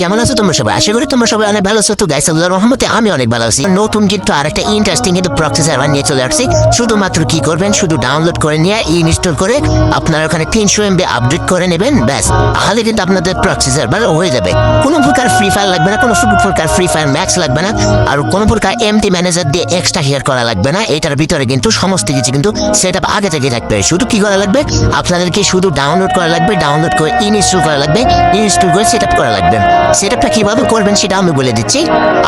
কেমন আছো তোমরা সবাই? আশা করি তোমরা সবাই অনেক ভালো আছো। তো গাইস আমি অনেক ভালো আছি। নতুন কিন্তু আরেকটা ইন্টারেস্টিং কিন্তু নিয়ে চলে আসছি। শুধুমাত্র কি করবেন? শুধু ডাউনলোড করে নিয়ে ইনস্টল করে আপনার ওখানে তিনশো এমবি আপডেট করে নেবেন, ব্যাস। তাহলে কিন্তু আপনাদের হয়ে যাবে। কোনো প্রকার ফ্রি ফায়ার লাগবে না, কোনো প্রকার ফ্রি ফায়ার ম্যাক্স লাগবে না, আর কোনো প্রকার এমটি ম্যানেজার দিয়ে এক্সট্রা হেয়ার করা লাগবে না। এটার ভিতরে কিন্তু সমস্ত কিছু কিন্তু সেট আপ আগে থেকে থাকবে। শুধু কি করা লাগবে? আপনাদেরকে শুধু ডাউনলোড করা লাগবে ডাউনলোড করে ইনস্টল করা লাগবে ইনস্টল করে সেট আপ করা লাগবে সেট আপটা কীভাবে করবেন সেটা আমি বলে দিচ্ছি।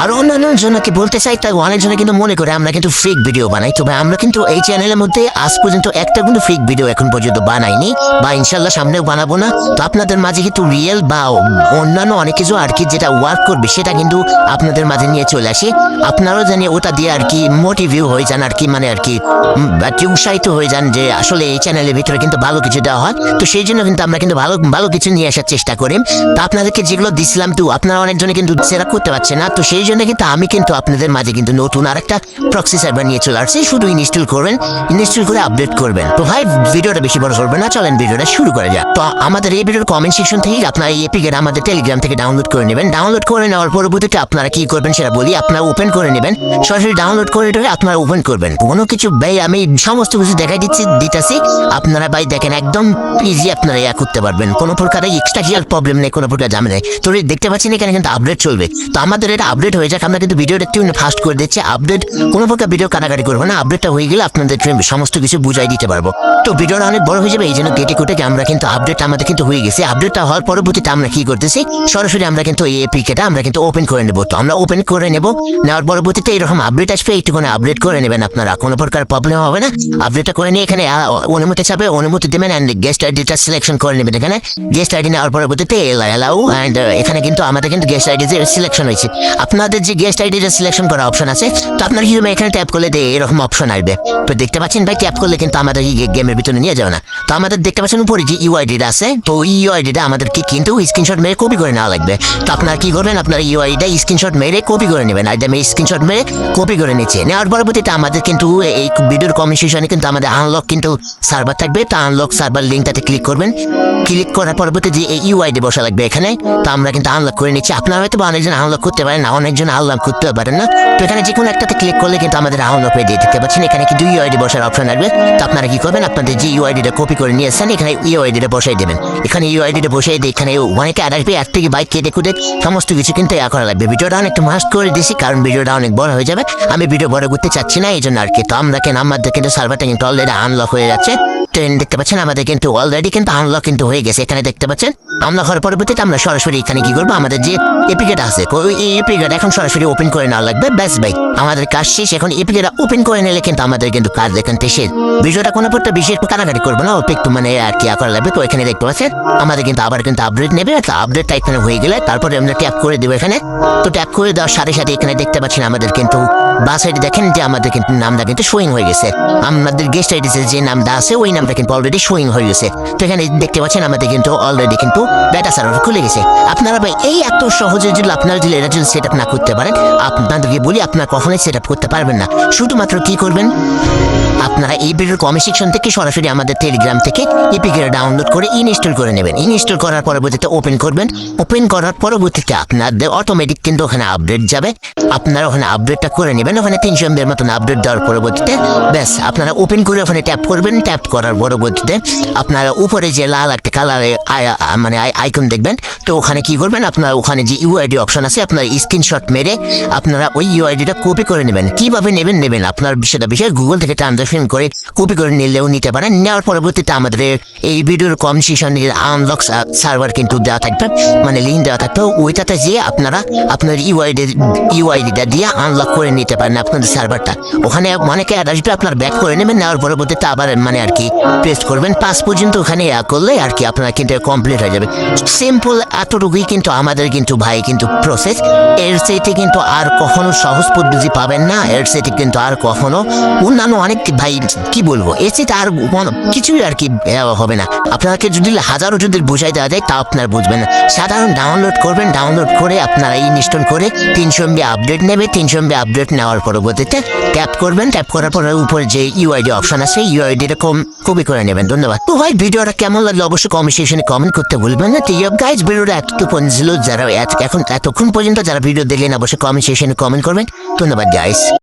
আর অন্যান্য জনকে বলতে চাই, তাই অনেকজনে কিন্তু মনে করে আমরা কিন্তু ফেক ভিডিও বানাই। তবে আমরা কিন্তু এই চ্যানেলের মধ্যে আজ পর্যন্ত একটা কিন্তু ফেক ভিডিও এখন পর্যন্ত বানাইনি, বা ইনশাল্লাহ সামনেও বানাবো না। তো আপনাদের মাঝে কিন্তু রিয়েল বা অন্যান্য অনেক কিছু আর কি যেটা ওয়ার্ক করবে, সেটা কিন্তু আপনাদের মাঝে নিয়ে চলে আসি। আপনারাও জানি ওটা দিয়ে আর কি মোটিভিউ হয়ে যান, আর কি মানে আর কি কি উৎসাহিত হয়ে যান যে আসলে এই চ্যানেলের ভিতরে কিন্তু ভালো কিছু দেওয়া হয়। তো সেই জন্য কিন্তু আমরা কিন্তু ভালো ভালো কিছু নিয়ে আসার চেষ্টা করি। তো আপনাদেরকে যেগুলো দিছিলাম তো, আপনারা অনেকজনে কিন্তু সেরা করতে পারছে না, তো সেই জন্য কিন্তু আমি কিন্তু আপনাদের মাঝে কিন্তু নতুন আরেকটা প্রক্সি সার্ভার নিয়ে চলে আসছি, শুধু ইনস্টল করবেন ইনস্টল করে আপডেট করবেন। তো ভাই, ভিডিওটা বেশি বড় করবেন না, চলেন ভিডিওটা শুরু করা যাক। তো আমাদের এই ভিডিওর কমেন্ট সেকশন থেকে আপনারা এই এপিকের আমাদের টেলিগ্রাম থেকে ডাউনলোড করে নেবেন। ডাউনলোড করে নেওয়ার পরবর্তীতে আপনারা কি করবেন সেটা বলি, আপনারা ওপেন করে নেবেন। সরাসরি ডাউনলোড করে নিয়ে আপনারা ওপেন করবেন। কোনো কিছু ভাই, আমি সমস্ত কিছু দেখাই দিচ্ছি, দিতেছি, আপনারা ভাই দেখেন একদম ইজি আপনারা ইয়া করতে পারবেন। কোনো প্রকার এক্সট্রা প্রবলেম নেই, কোনো প্রকার জামে নেই। তো এই দেখতে পাচ্ছেন এখানে কিন্তু আপডেট চলবে। তো আমাদের এটা আপডেট হয়ে যাক, আমরা কিন্তু ভিডিওটা একটু ফাস্ট করে দিচ্ছি। আপডেট কোনো প্রকার ভিডিও কাটাকাটি করব না আপডেটটা হয়ে গেলে আপনাদের সমস্ত কিছু বুঝাই দিতে পারব। তো ভিডিওটা অনেক বড় হয়ে যাবে, এই জন্য কেটে কুটে আমরা কিন্তু আপডেট আমাদের কিন্তু হয়ে গেছে। আপডেটটা হওয়ার পরবর্তীতে আমরা কি করতেছি, সরাসরি আমরা কিন্তু এই এপিকেটা আমরা কিন্তু ওপেন করে নেব। তো আমরা ওপেন করে নেব, নেওয়ার পরবর্তীতে এরকম আপডেট আসবে, এইটুকুনে আপডেট করে নেবেন আপনারা। কোনো প্রকার প্রবলেম হবে না। আপডেটটা করে নিয়ে এখানে অনুমতি চাপে অনুমতি দেবেন অ্যান্ড গেস্ট আইডিটা সিলেকশন করে নেবেন এখানে। গেস্ট আইডি নেওয়ার পরবর্তীতে এলাও অ্যান্ড এখানে কিন্তু আমাদের কিন্তু গেস্ট আইডি যে সিলেকশন হয়েছে আপনাদের যে গেস্ট আইডিটা সিলেকশন করা অপশন আছে, তো আপনার কি এখানে ট্যাপ করলে এরকম অপশন আসবে। তো দেখতে পাচ্ছেন ভাই ট্যাপ করলে কিন্তু আমাদের গেমের ভিতরে নিয়ে যাবে না। তো আমাদের দেখতে পাচ্ছেন উপরে যে ইউআইডিটা আছে, তো ইউআইডিটা আমাদেরকে কিন্তু স্ক্রিনশট মেরে কপি করে নেওয়া লাগবে। তো আপনারা কি করবেন, আপনার ইউআইডিটা স্ক্রিনশট মেরে কপি করে নেবেন। আর আমি স্ক্রিনশট মেরে কপি করে নিচ্ছে। নেওয়ার পরবর্তীতে আমাদের কিন্তু এই ভিডিওর কমিশনে কিন্তু আমাদের আনলক কিন্তু সার্ভার থাকবে। তো আনলক সার্ভার লিঙ্কটাতে ক্লিক করবেন। ক্লিক করার পরবর্তী যে এই ইউআইডি বসা লাগবে এখানে তো আমরা কিন্তু আনলক করে নিচ্ছি। আপনারা হয়তো বা অনেকজন আনলক করতে পারেন না, অনেকজন আনলক করতে পারেন না। তো এখানে যে কোনো একটাতে ক্লিক করলে কিন্তু আমাদের আনলক হয়ে দিয়ে দিতে পারছেন এখানে কিন্তু ইউআইডি বসার অপশন আসবে তো আপনারা কি করবেন? আপনাদের যে ইউআইডিটা কপি করে নিয়ে এসেছেন এখানে ইউআইডিটা বসাই দেবেন। এখানে ইউআইডিটা বসাই দিয়ে এখানে অনেকে আর আসবে এক থেকে বাইক কেটে কুটে সমস্ত কিছু কিন্তু ইয়া করা লাগবে। ভিডিওটা অনেক মাস্ট করে দিয়েছি কারণ ভিডিওটা অনেক বড় হয়ে যাবে। আমি ভিডিও বড় করতে চাচ্ছি না এই জন্য আর কি। তো আমরা কেন আমাদের কিন্তু সার্ভারটা কিন্তু অলরেডি আনলক হয়ে যাচ্ছে। ট্রেন দেখতে পাচ্ছেন। আমাদের কিন্তু অলরেডি কিন্তু আনলক কিন্তু হয়ে গেছে। এখানে দেখতে পাচ্ছেন, আমরা হওয়ার পরবর্তীতে আমরা সরাসরি এখানে কি করব? আমাদের যে এপিকেট আছে, ওই এপিকেট এখন সরাসরি ওপেন করে নেওয়া লাগবে। ব্যাস ভাই, আমাদের কাজ শেষ। এখন এপিকেট ওপেন করে নিলে কিন্তু আমাদের কিন্তু কাজ এখান থেকে শেষ। ভিডিওটা কোনো প্রকার বিশেষ কাটাকাটি করব না, অল্প একটু মানে আর কি করা লাগবে। তো এখানে দেখতে পাচ্ছেন, আমাদের কিন্তু আবার কিন্তু আপডেট নেবে। তো আপডেটটা এখানে হয়ে গেলে তারপরে আমরা ট্যাপ করে দেবো এখানে। তো ট্যাপ করে দেওয়ার সাথে সাথে এখানে দেখতে পাচ্ছেন আমাদের কিন্তু বাস আইডি দেখেন যে আমাদের কিন্তু নামটা কিন্তু শোয়িং হয়ে গেছে। আমাদের গেস্ট আইডি যে নামটা আছে, ওই নামটা কিন্তু অলরেডি শোয়িং হয়ে গেছে। তো এখানে দেখতে পাচ্ছেন, আমাদের কিন্তু অলরেডি কিন্তু ডাটা সার্ভার খুলে গেছে। আপনারা ভাই, এই এত সহজে যদি আপনারা যদি এটা যদি সেট না করতে পারেন, আপনাদেরকে বলি, আপনারা কখনোই সেট করতে পারবেন না। শুধুমাত্র কি করবেন? আপনারা এই ভিডিওর কমেন্ট সেকশন থেকে সরাসরি আমাদের টেলিগ্রাম থেকে এপিকের ডাউনলোড করে ইনস্টল করে নেবেন। ইনস্টল করার পরবর্তীতে ওপেন করবেন। ওপেন করার পরবর্তীতে আপনাদের অটোমেটিক কিন্তু ওখানে আপডেট যাবে। আপনারা ওখানে আপডেটটা করে নেবেন। ওখানে তিনশো এমবির মতন আপডেট দেওয়ার পরবর্তীতে, ব্যাস, আপনারা ওপেন করে ওখানে ট্যাপ করবেন ট্যাপ করার পরবর্তীতে আপনারা উপরে যে লাল একটা কালারে মানে আইকন দেখবেন, তো ওখানে কি করবেন, আপনার ওখানে যে ইউআইডি অপশন আছে, আপনার স্ক্রিনশট মেরে আপনারা ওই ইউআইডিটা কপি করে নেবেন। কীভাবে নেবেন নেবেন, আপনার বিষয়টা বিষয় গুগল থেকে ট্রানজাকশন করে কপি করে নিলেও নিতে পারেন। নেওয়ার পরবর্তীতে আমাদের এই ভিডিওর কনসিশনের আনলক সার্ভার কিন্তু দেওয়া থাকবে মানে লিঙ্ক দেওয়া থাকবে, ওইটাতে যেয়ে আপনারা আপনার ইউআইডি ইউআইডিটা দিয়ে আনলক করে নিতে পারেন আপনাদের সার্ভারটা ওখানে অনেকে অ্যাড আপনার ব্যাক করে নেবেন, নেওয়ার পরবর্তীতে আবার মানে আর কি পেস্ট করবেন। পর্যন্ত ওখানে ইয়া করলে আর কি আপনার কিন্তু কমপ্লিট হয়ে যাবে। সিম্পল এতটুকুই কিন্তু আমাদের কিন্তু ভাই কিন্তু প্রসেস এর কিন্তু আর কখনো সহজ পদ্ধতি পাবেন না। এর কিন্তু আর কখনো অন্যান্য অনেক ভাই, কি বলব? এর আর কিছুই আর কি হবে না। আপনাকে যদি হাজারো যদি বোঝাই দেওয়া যায়, তা আপনার বুঝবেন না। সাধারণ ডাউনলোড করবেন ডাউনলোড করে আপনারা ইনস্টল করে তিনশো এমবি আপডেট নেবে। তিনশো এমবি আপডেট নেওয়ার নেওয়ার পরবর্তীতে ট্যাপ করবেন। ট্যাপ করার পর উপর যে ইউআইডি অপশন আছে ইউআইডি কম কপি করে নেবেন। ধন্যবাদ। তো ভাই, ভিডিওটা কেমন লাগল? অবশ্যই কমেন্ট সেকশনে কমেন্ট করতে ভুলবেন না। তো গাইজ ভিডিওটা এতটুকু ছিল। যারা এখন এতক্ষণ পর্যন্ত যারা ভিডিও দেখলেন, অবশ্যই কমেন্ট সেকশনে কমেন্ট করবেন। ধন্যবাদ গাইস